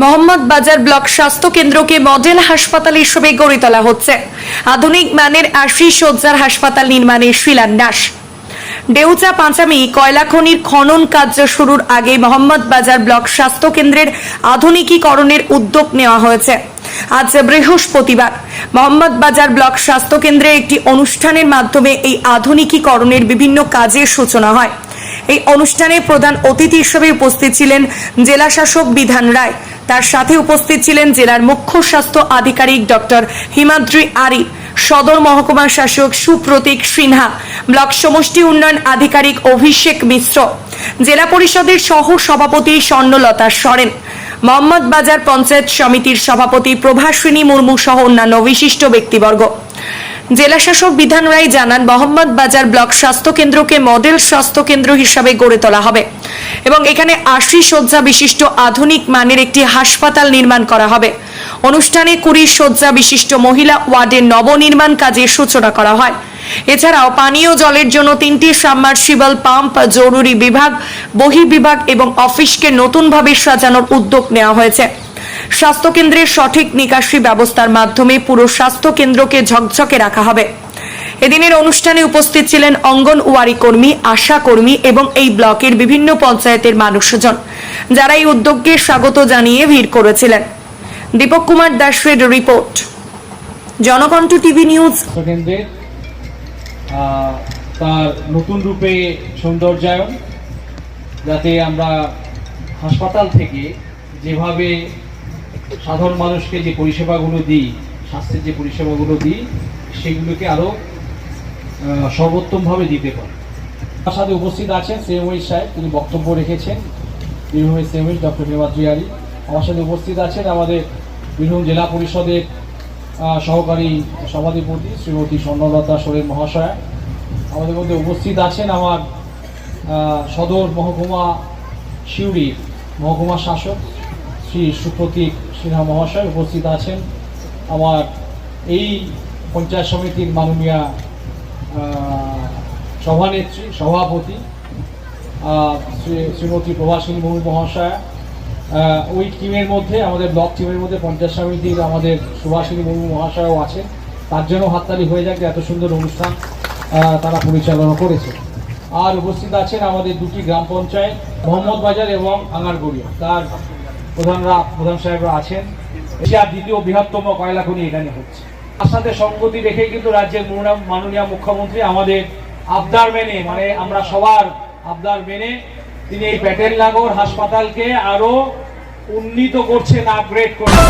মোহাম্মদ বাজার ব্লক স্বাস্থ্য কেন্দ্রকে মডেল হাসপাতাল হিসেবে গড়ে তোলা হচ্ছে। আধুনিক মানের আশি শয্যার হাসপাতাল নির্মাণের শিলান্যাস। ডেউচা পাঁচামি কয়লা খনির খনন কার্য শুরুর আগে মোহাম্মদ বাজার ব্লক স্বাস্থ্য কেন্দ্রের আধুনিকীকরণের উদ্যোগ নেওয়া হয়েছে। আজ বৃহস্পতিবার মোহাম্মদ বাজার ব্লক স্বাস্থ্য কেন্দ্রে একটি অনুষ্ঠানের মাধ্যমে এই আধুনিকীকরণের বিভিন্ন কাজের সূচনা হয়। এই অনুষ্ঠানে প্রধান অতিথি হিসেবে উপস্থিত ছিলেন জেলা শাসক বিধান রায়। তার সাথে উপস্থিত ছিলেন জেলার মুখ্য স্বাস্থ্য আধিকারিক ডক্টর হিমাদ্রি আরি, সদর মহকুমা শাসক সুপ্রতীক সিনহা, ব্লক সমষ্টি উন্নয়ন আধিকারিক অভিষেক মিশ্র, জেলা পরিষদের সহ সভাপতি স্বর্ণলতা সরেন, মোহাম্মদ বাজার পঞ্চায়েত সমিতির সভাপতি প্রভাসিনী মুর্মু সহ অন্যান্য বিশিষ্ট ব্যক্তিবর্গ। জেলা শাসক বিধান রায় জানান, মোহাম্মদ বাজার ব্লক স্বাস্থ্য কেন্দ্রকে মডেল স্বাস্থ্য কেন্দ্র হিসাবে গড়ে তোলা হবে এবং এখানে আশি শয্যা বিশিষ্ট আধুনিক মানের একটি হাসপাতাল নির্মাণ করা হবে। অনুষ্ঠানে কুড়ি শয্যা বিশিষ্ট মহিলা ওয়ার্ডের নবনির্মাণ কাজের সূচনা করা হয়। এছাড়াও পানীয় জলের জন্য তিনটি সাবমার্সিবল পাম্প, জরুরি বিভাগ, বহির্বিভাগ এবং অফিসকে নতুনভাবে সাজানোর উদ্যোগ নেওয়া হয়েছে। স্বাস্থ্যকেন্দ্রের সঠিক নিকাশি ব্যবস্থার মাধ্যমে পুরো স্বাস্থ্য কেন্দ্রকে ঝকঝকে রাখা হবে। এদিনের অনুষ্ঠানে উপস্থিত ছিলেন অঙ্গনওয়াড়ি কর্মী, আশা কর্মী এবং এই ব্লকের বিভিন্ন পঞ্চায়েতের মানুষজন, যারা এই উদ্যোগকে স্বাগত জানিয়ে ভিড় করেছিলেন। দীপক কুমার দাসের রিপোর্ট। Janakantha TV news. তার নতুন রূপে সৌন্দর্যায়ন, যাতে আমরা হাসপাতাল থেকে যেভাবে সাধারণ মানুষকে যে পরিষেবাগুলো দিই, স্বাস্থ্যের যে পরিষেবাগুলো দিই, সেগুলোকে আরও সর্বোত্তমভাবে দিতে পারি। তার সাথে উপস্থিত আছেন সেমই সাহেব, তিনি বক্তব্য রেখেছেন। বীরভূমের সেমই ডক্টর হেমাদ্রিয়ারি আমার সাথে উপস্থিত আছেন আমাদের বীরভূম জেলা পরিষদের সহকারী সভাধিপতি শ্রীমতী স্বর্ণলতা সোরেন মহাশয়া। আমাদের মধ্যে উপস্থিত আছেন আমার সদর মহকুমা সিউড়ির মহকুমা শাসক শ্রী সুপ্রতীক সিনহা মহাশয় উপস্থিত আছেন। আমার এই পঞ্চায়েত সমিতির মাননীয় সভানেত্রী, সভাপতি শ্রী- শ্রীমতী প্রভাসিনী মুর্মু মহাশয়া ওই টিমের মধ্যে, আমাদের ব্লক টিমের মধ্যে পঞ্চায়েত সমিতির আমাদের সুভাষিনী মুর্মু মহাশয়ও আছেন। তার জন্য হাততালি হয়ে যাক এত সুন্দর অনুষ্ঠান তারা পরিচালনা করেছে আর উপস্থিত আছেন আমাদের দুটি গ্রাম পঞ্চায়েত, মোহাম্মদ বাজার এবং আঙ্গারগড়িয়া। তার প্রধানরা, প্রধান সাহেবরা আছেন। এশিয়ার দ্বিতীয় বৃহত্তম কয়লা খনি এখানে হচ্ছে। তার সাথে সংগতি রেখে কিন্তু রাজ্যের মনোনাম মাননীয় মুখ্যমন্ত্রী আমাদের আবদার মেনে মানে আমরা সবার আবদার মেনে তিনি এই প্যাটেল নাগর হাসপাতালকে আরও উন্নীত করছেন আপগ্রেড করছেন।